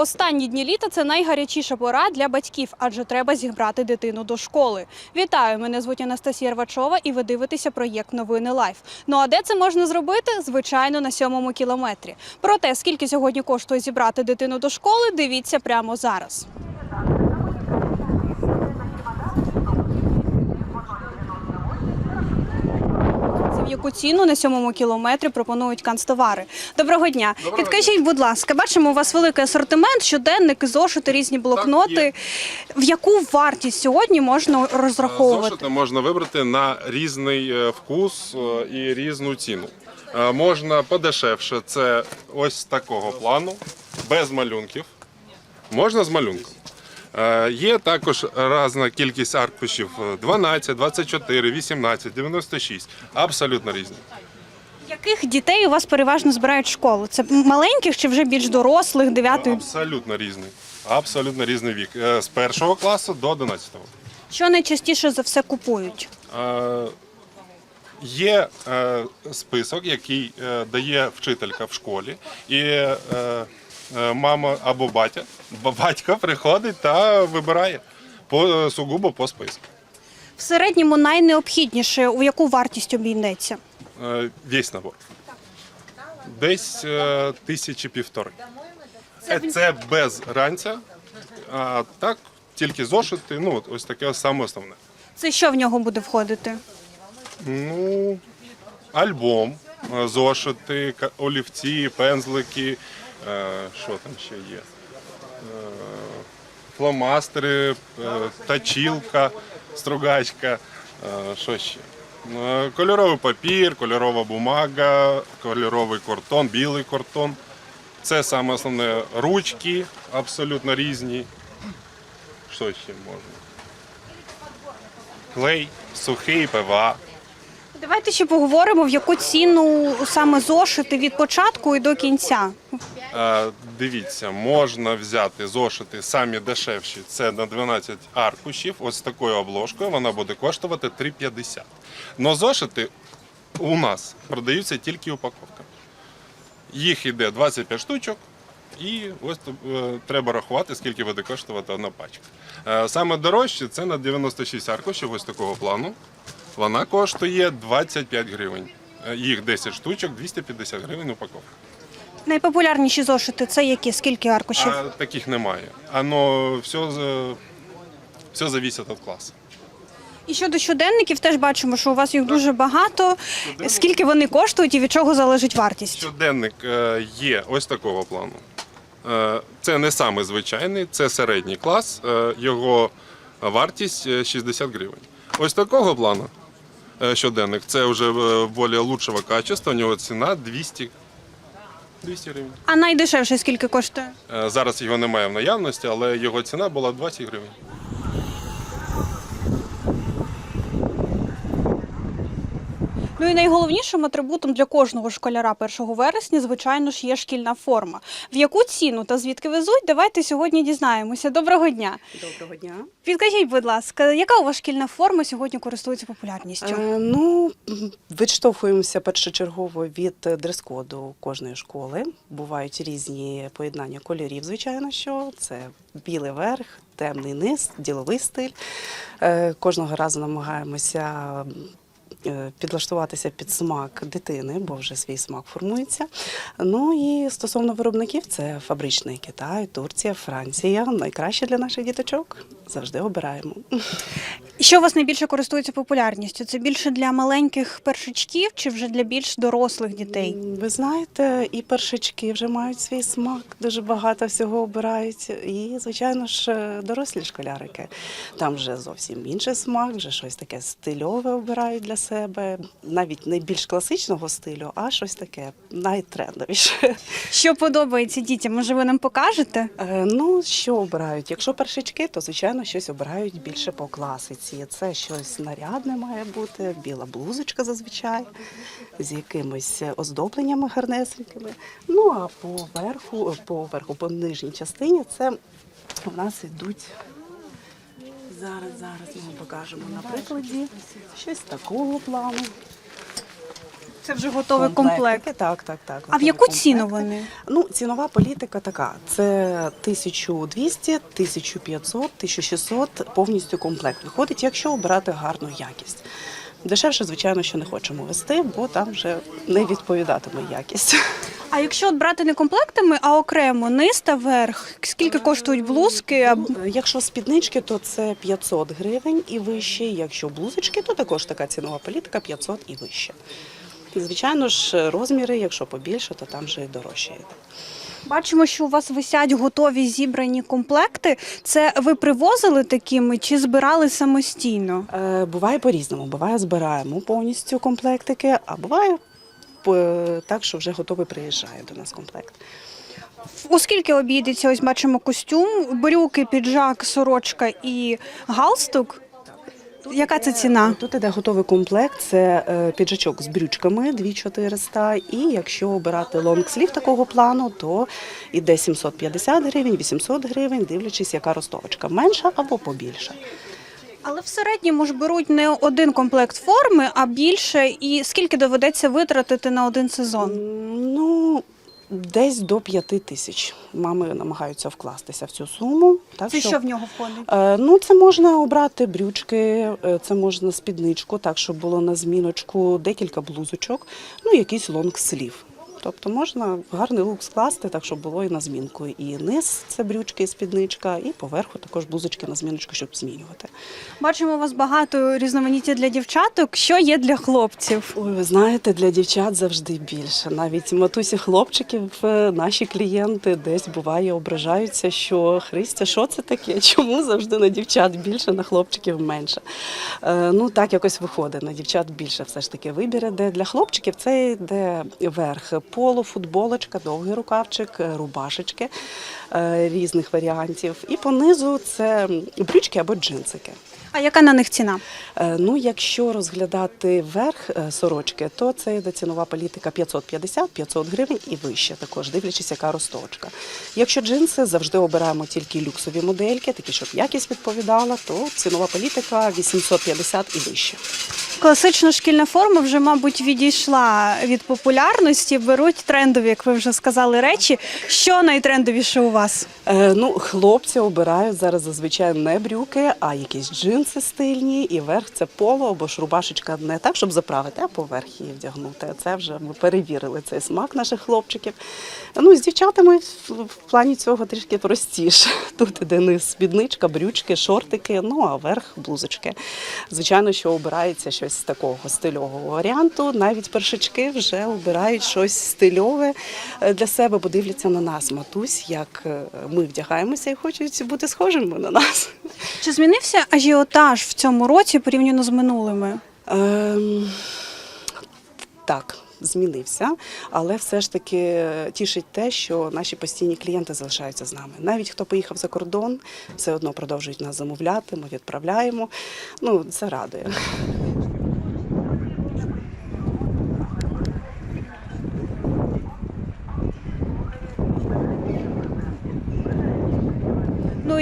Останні дні літа це найгарячіша пора для батьків, адже треба зібрати дитину до школи. Вітаю! Мене звуть Анастасія Рвачова, і ви дивитеся проєкт Новини Лайф. Ну а де це можна зробити? Звичайно, на сьомому кілометрі. Про те, скільки сьогодні коштує зібрати дитину до школи, дивіться прямо зараз. Яку ціну на сьомому кілометрі пропонують канцтовари. Доброго дня. Підкажіть, будь ласка, бачимо, у вас великий асортимент, щоденники, зошити, різні блокноти. В яку вартість сьогодні можна розраховувати? Зошити можна вибрати на різний е, вкус е, і різну ціну. Е, Можна подешевше, це ось такого плану, без малюнків. Можна з малюнком. Е, Є також різна кількість аркушів е, 12, 24, 18, 96. Абсолютно різні. Яких дітей у вас переважно збирають в школу? Це маленьких чи вже більш дорослих, 9 Абсолютно різний. Абсолютно різний вік. Е, З першого класу до 11. Що найчастіше за все купують? Е, Є е, список, який дає вчителька в школі, і е, мама або батя, батько приходить та вибирає по е, сугубо по списку. В середньому найнеобхідніше, у яку вартість обійдеться? Е, Весь набор. Десь е, тисячі півтори. Це, це без ранця, а так тільки зошити, ну ось таке саме основне. Це що в нього буде входити? Ну, альбом, е, зошити, олівці, пензлики, е, що там ще є? Е, Фломастери, е, точілка, стругачка, е, що ще? Е, Кольоровий папір, кольорова бумага, кольоровий картон, білий картон. Це саме основне ручки абсолютно різні. Що ще можна? Клей, сухий, ПВА. Давайте ще поговоримо, в яку ціну саме зошити від початку і до кінця. Е, Дивіться, можна взяти зошити самі дешевші. Це на 12 аркушів. Ось такою обложкою вона буде коштувати 3,50. Но зошити у нас продаються тільки упаковками. Їх іде 25 штучок, і ось е, треба рахувати, скільки буде коштувати одна пачка. Е, Саме дорожче це на 96 аркушів ось такого плану. Вона коштує 25 гривень. Е, Їх 10 штучок, 250 гривень упаковка. Найпопулярніші зошити це які? Скільки аркушів? А таких немає. Оно все, все зависит від класу. І щодо щоденників, теж бачимо, що у вас їх дуже багато. Скільки вони коштують і від чого залежить вартість? Щоденник е, є ось такого плану. Е, Це не самий звичайний, це середній клас. Його вартість е, 60 гривень. Ось такого плану щоденник це вже е, більш лучшого качества, у нього ціна 200, 200 гривень. А найдешевше скільки коштує? Е, Зараз його немає в наявності, але його ціна була 20 гривень. Ну і найголовнішим атрибутом для кожного школяра 1 вересня, звичайно ж, є шкільна форма. В яку ціну та звідки везуть, давайте сьогодні дізнаємося. Доброго дня. Доброго дня. Підкажіть, будь ласка, яка у вас шкільна форма сьогодні користується популярністю? Е, ну, відштовхуємося першочергово від дрес-коду кожної школи. Бувають різні поєднання кольорів, звичайно, що це білий верх, темний низ, діловий стиль. Е, Кожного разу намагаємося. Е, Підлаштуватися під смак дитини, бо вже свій смак формується. Ну і стосовно виробників, це фабричний Китай, Турція, Франція. Найкраще для наших діточок завжди обираємо. Що у вас найбільше користується популярністю? Це більше для маленьких першачків чи вже для більш дорослих дітей? Ви знаєте, і першички вже мають свій смак, дуже багато всього обирають. І, звичайно ж, е, дорослі школярики. Там вже зовсім інший смак, вже щось таке стильове обирають для себе. Навіть не більш класичного стилю, а щось таке найтрендовіше. Що подобається дітям? Може, ви нам покажете? Е, Ну, що обирають? Якщо першички, то звичайно щось обирають більше по класиці. Це щось нарядне має бути, біла блузочка зазвичай, з якимись оздобленнями гарнесенькими. Ну а по верху, по верху, по нижній частині, це у нас йдуть. Зараз, зараз ми вам покажемо на прикладі щось такого плану. Це вже готовий комплект. комплект. Так, так, так. А в яку комплекти. ціну вони? Ну, цінова політика така: це 1200, 1500, 1600 повністю комплект виходить, якщо обирати гарну якість. Дешевше, звичайно, що не хочемо вести, бо там вже не відповідатиме якість. А якщо от брати не комплектами, а окремо низ та верх, скільки коштують блузки? Якщо спіднички, то це 500 гривень і вище. Якщо блузочки, то також така цінова політика 500 і вище. Звичайно ж, розміри, якщо побільше, то там вже і дорожче йде. Бачимо, що у вас висять готові зібрані комплекти. Це ви привозили такими чи збирали самостійно? Е, Буває по-різному. Буває, збираємо повністю комплектики, а буває е, так, що вже готовий приїжджає до нас комплект. У скільки обійдеться? Ось бачимо костюм, брюки, піджак, сорочка і галстук. Яка це ціна? Тут іде готовий комплект, це е, піджачок з брючками 2400, і якщо обирати лонгслів такого плану, то іде 750 гривень, 800 гривень, дивлячись, яка ростовочка, менша або побільша. Але в середньому ж беруть не один комплект форми, а більше. І скільки доведеться витратити на один сезон? Ну, десь до 5 тисяч. Мами намагаються вкластися в цю суму. Так Це що в нього входить? Е, Ну, це можна обрати брючки, е, це можна спідничку, так щоб було на зміночку, декілька блузочок, ну якийсь лонгслів. Тобто можна гарний лук скласти, так щоб було і на змінку. І низ це брючки, і спідничка, і поверху також блузочки на зміночку, щоб змінювати. Бачимо у вас багато різноманіття для дівчаток. Що є для хлопців? Ой, ви знаєте, для дівчат завжди більше. Навіть матусі хлопчиків, е, наші клієнти десь буває ображаються, що Христя, що це таке? Чому завжди на дівчат більше, на хлопчиків менше? Е, ну так якось виходить. На дівчат більше все ж таки вибір іде. Для хлопчиків це йде верх поло, футболочка, довгий рукавчик, е, рубашечки е, різних варіантів. І понизу це брючки або джинсики. А яка на них ціна? Е, Ну, якщо розглядати верх е, сорочки, то це йде цінова політика 550-500 гривень і вище, також дивлячись, яка ростовочка. Якщо джинси, завжди обираємо тільки люксові модельки, такі, щоб якість відповідала, то цінова політика 850 і вище. Класична шкільна форма вже, мабуть, відійшла від популярності. Беруть трендові, як ви вже сказали, речі. Що найтрендовіше у вас? Е, ну, хлопці обирають зараз зазвичай не брюки, а якісь джинси стильні, і верх це поло або ж рубашечка не так, щоб заправити, а поверх її вдягнути. Це вже ми перевірили цей смак наших хлопчиків. Ну, з дівчатами в, плані цього трішки простіше. Тут іде низ спідничка, брючки, шортики, ну а верх блузочки. Звичайно, що обирається щось з такого стильового варіанту. Навіть першачки вже обирають щось стильове е, для себе, бо дивляться на нас, матусь, як е, ми вдягаємося і хочуть бути схожими на нас. Чи змінився ажіотаж в цьому році порівняно з минулими? Ем, так. Змінився, але все ж таки тішить те, що наші постійні клієнти залишаються з нами. Навіть хто поїхав за кордон, все одно продовжують нас замовляти. Ми відправляємо. Ну це радує.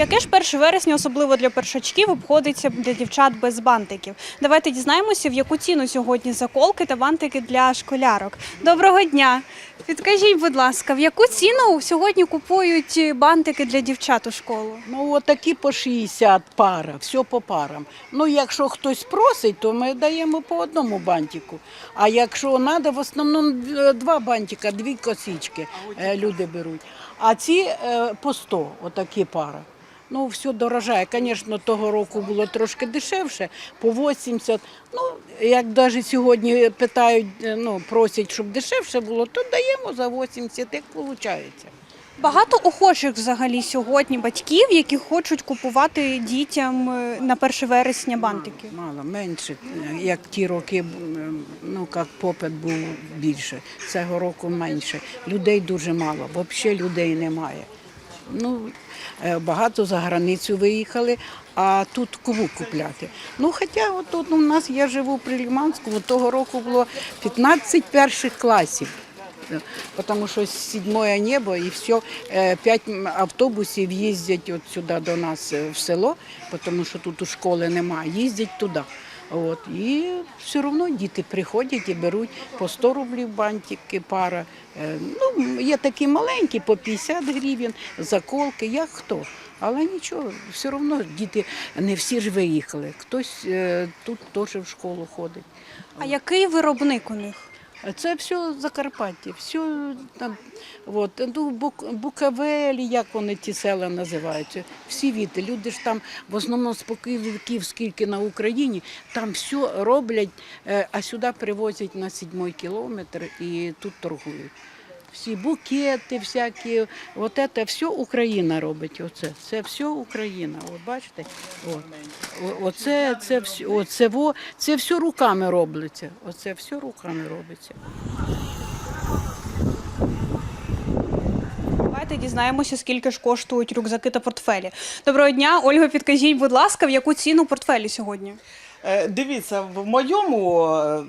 Яке ж 1 вересня, особливо для першачків, обходиться для дівчат без бантиків? Давайте дізнаємося, в яку ціну сьогодні заколки та бантики для школярок. Доброго дня! Підкажіть, будь ласка, в яку ціну сьогодні купують бантики для дівчат у школу? Ну, от такі по 60 пара, все по парам. Ну, якщо хтось просить, то ми даємо по одному бантику. А якщо треба, в основному два бантика, дві косички е, люди беруть. А ці е, по 100, отакі пара. Ну, все дорожає. Звісно, того року було трошки дешевше, по 80. Ну, як навіть сьогодні питають, е, ну, просять, щоб дешевше було, то даємо за 80, як виходить. Багато охочих взагалі сьогодні батьків, які хочуть купувати дітям е, на 1 вересня бантики. Мало, менше, як ті роки, ну як попит був більше. Цього року менше. Людей дуже мало, взагалі людей немає. Ну, е, багато за границю виїхали, а тут кому купляти. Ну, хоча от тут у нас я живу при Ліманському, того року було 15 перших класів. Тому що сідьмое небо і все, п'ять автобусів їздять от сюди до нас е, в село, тому що тут у школи немає, їздять туди. От, і все одно діти приходять і беруть по 100 рублів бантики, пара. Е, Ну, є такі маленькі, по 50 гривень, заколки, як хто. Але нічого, все одно діти не всі ж виїхали. Хтось е, тут теж в школу ходить. А який виробник у них? Це все Закарпаття, все там, от, ну, Бук- Букавелі, як вони ті села називаються. Всі віти. Люди ж там в основному з покивків, скільки на Україні, там все роблять, е, а сюди привозять на сідьмий кілометр і тут торгують. Всі букети, всякі, от це все Україна робить. Оце, це все Україна. От бачите? От. Оце, це, все, оце, во, це все руками робиться. Оце все руками робиться. Давайте дізнаємося, скільки ж коштують рюкзаки та портфелі. Доброго дня, Ольга, підкажіть, будь ласка, в яку ціну портфелі сьогодні? Е, Дивіться, в моєму е,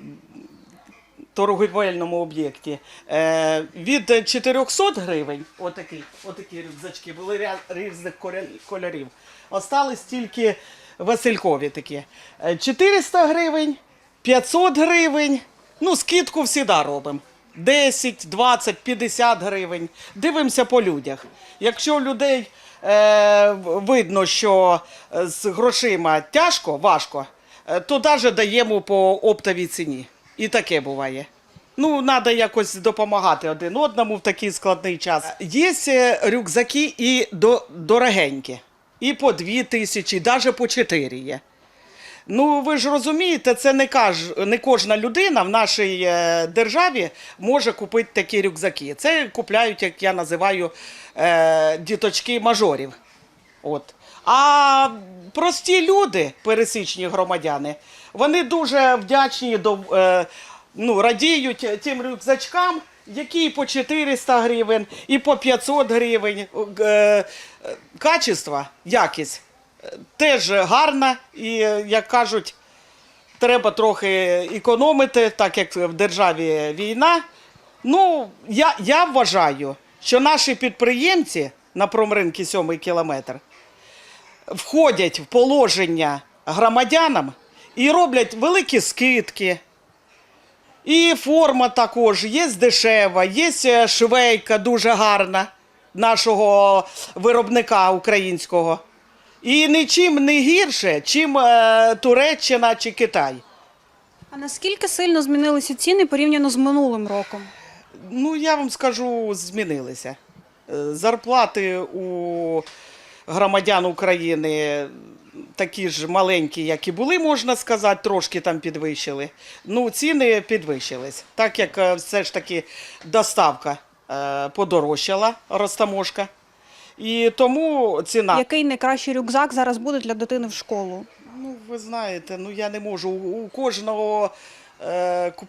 торговельному об'єкті е, від 400 гривень, отакі, отакі рюкзачки, були ря- різних коря- кольорів. Остались тільки Василькові такі. Е, 400 гривень, 500 гривень. Ну, скидку завжди робимо. 10, 20, 50 гривень. Дивимося по людях. Якщо людей е, видно, що е, з грошима тяжко, важко, е, то навіть даємо по оптовій ціні. І таке буває. Ну, треба якось допомагати один одному в такий складний час. Є е, рюкзаки і до, дорогенькі. І по дві тисячі, навіть по чотири є. Ну, ви ж розумієте, це не, каж, не кожна людина в нашій е, державі може купити такі рюкзаки. Це купляють, як я називаю, е, діточки мажорів. От. А прості люди, пересічні громадяни, вони дуже вдячні до, е, ну, радіють тим рюкзачкам, які по 400 гривень, і по 500 гривень. Е, качество, якість е, теж гарна, і, як кажуть, треба трохи економити, так як в державі війна. Ну, я, я вважаю, що наші підприємці на промринки 7 кілометр входять в положення громадянам і роблять великі скидки. І форма також є дешева, є е, швейка дуже гарна нашого виробника українського. І нічим не гірше, чим е, Туреччина чи Китай. А наскільки сильно змінилися ціни порівняно з минулим роком? Ну, я вам скажу, змінилися. Е, Зарплати у громадян України такі ж маленькі, як і були, можна сказати, трошки там підвищили. Ну, ціни підвищились, так як е, все ж таки доставка е, подорожчала, розтаможка. І тому ціна. Який найкращий рюкзак зараз буде для дитини в школу? Ну, ви знаєте, ну я не можу. У кожного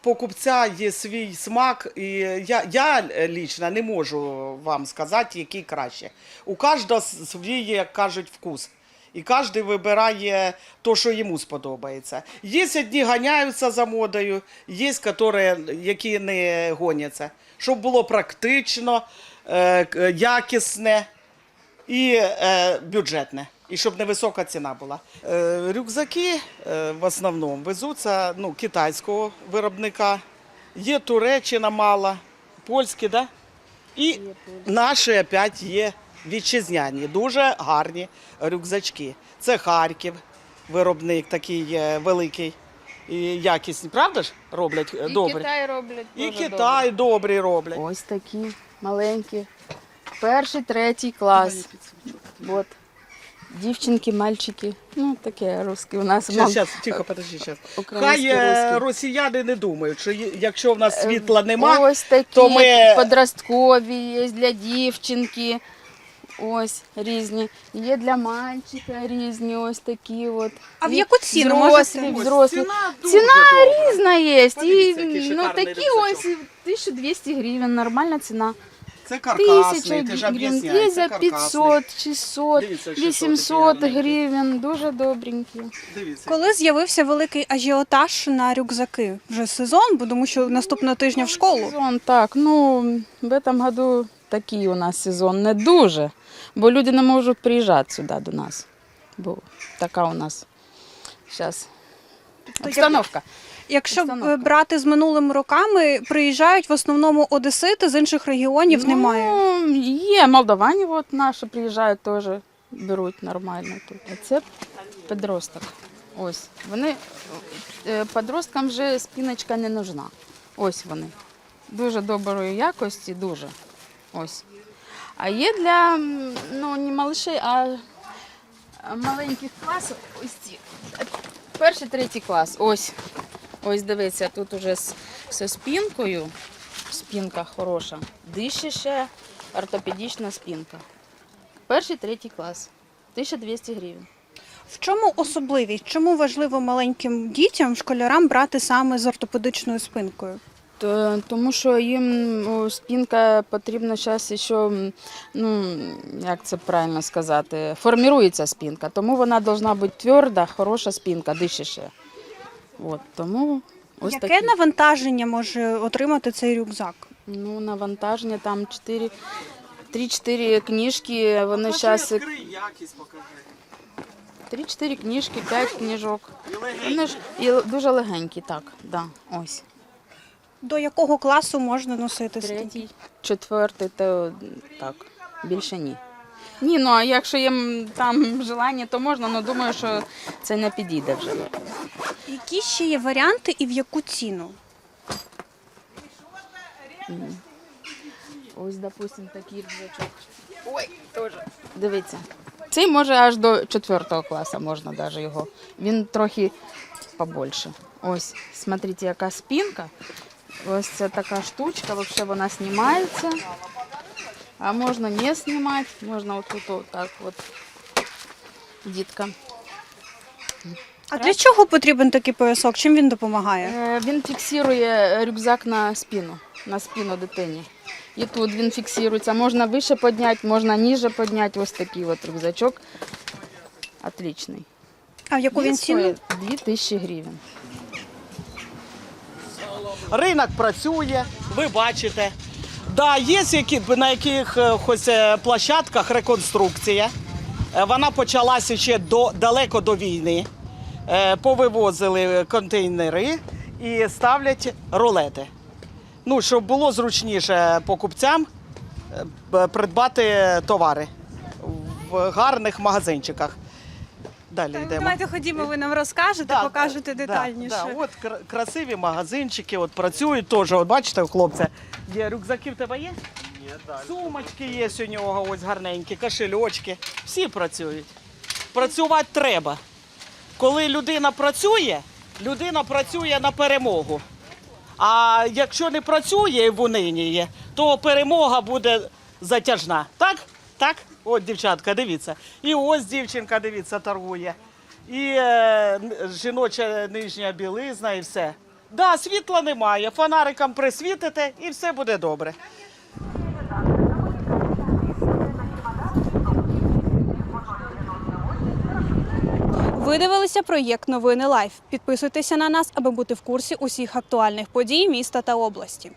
покупця є свій смак, і я, я лічно не можу вам сказати, який краще. У кожного свій, як кажуть, вкус. І кожен вибирає те, що йому сподобається. Є одні ганяються за модою, є, які, які не гоняться. Щоб було практично, е, якісне і е, бюджетне. І щоб невисока ціна була. Е, рюкзаки е, в основному везуться ну, китайського виробника. Є Туреччина мало, польські, да? І наші опять є вітчизняні, дуже гарні рюкзачки. Це Харків, виробник такий великий і якісний. Правда ж роблять е, І добре? Китай роблять І Китай добрі роблять. Ось такі маленькі. Перший, третій клас. От. Дівчинки, мальчики. Ну, таке русське у нас. Щас, щас, тихо, подожди, щас. Хай е, русський. росіяни не думають, що є- якщо в нас світла нема, Ось такі то ми- подросткові є для дівчинки. Ось різні. Є для мальчика різні, ось такі от. А в І яку ціну взрослі, можете? взрослі. ціна дуже Ціна добра. різна є. І, Подивіться, який ну, шикарний такі рюкзачок. ось 1200 гривень, нормальна ціна. Це каркасний, Тисяча ти ж гривень, об'ясняй, є це за каркасний. 500, 600, Дивіться, 800 такий гарненький. гривень, дуже добренькі. Дивіться. Коли з'явився великий ажіотаж на рюкзаки? Вже сезон, бо тому що наступного тижня в школу. Сезон, так, ну, в этом году такий у нас сезон не дуже, бо люди не можуть приїжджати сюди до нас, бо така у нас зараз Обстановка. Якщо б, е, брати з минулими роками, приїжджають в основному одесити з інших регіонів немає. Ну, є молдавані, от наші приїжджають теж, беруть нормально тут. А це підросток. Ось. Вони е, підросткам вже спіночка не нужна. Ось вони. Дуже доброї якості, дуже. Ось. А є для м, ну, не малышей, а а маленьких класів ось ці. Перший, третій клас. Ось. Ось дивіться, тут уже з, спінкою. Спінка хороша. Дище ще ортопедична спінка. Перший, третій клас. 1200 гривень. В чому особливість? Чому важливо маленьким дітям, школярам брати саме з ортопедичною спинкою? То- Тому що їм о, спінка потрібна зараз ще, ну, як це правильно сказати, формірується спінка. Тому вона повинна бути тверда, хороша спінка, дишіше. От, тому ось Яке такі. навантаження може отримати цей рюкзак? Ну, навантаження там 4, 3-4 книжки, вони зараз якість покажи. 3-4 книжки, 5 книжок. Вони ж і дуже легенькі, так, да, ось. До якого класу можна носити? Третій, четвертий, то так, більше ні. Ні, ну а якщо є м, там желання, то можна, але думаю, що це не підійде вже. Які ще є варіанти і в яку ціну? Ось, допустим, такий рюкзачок. Ой, теж. Дивіться. Цей може аж до четвертого класу можна навіть його. Він трохи побольше. Ось, смотрите, яка спинка. Ось це така штучка, взагалі вона знімається. А можна не знімати, можна отут отак от. Дітка. А для чого потрібен такий поясок? Чим він допомагає? Е, Він фіксує рюкзак на спину, на спину дитині. І тут він фіксується. Можна вище підняти, можна ніже підняти. Ось такий от рюкзачок. Отличний. А в яку він ціну? стоїть 2000 гривень. Ринок працює, ви бачите. Да, є які, на якихось е, площадках реконструкція. Е, Вона почалася ще до, далеко до війни. Е, Повивозили контейнери і ставлять рулети. Ну, щоб було зручніше покупцям е, придбати товари в гарних магазинчиках. Далі йдемо. Давайте ходімо, ви нам розкажете, Да, покажете да, детальніше. Да, От кра- красиві магазинчики, от працюють теж. От бачите, у хлопця. Є рюкзаки в тебе є? Ні, Сумочки є у нього, ось гарненькі, кошельочки. Всі працюють. Працювати треба. Коли людина працює, людина працює на перемогу. А якщо не працює і в унині, то перемога буде затяжна. Так? Так? От дівчатка, дивіться. І ось дівчинка, дивіться, торгує. І е, жіноча нижня білизна, і все. Да, світла немає. Фонариком присвітите і все буде добре. Ви дивилися проєкт Новини Лайф. Підписуйтеся на нас, аби бути в курсі усіх актуальних подій міста та області.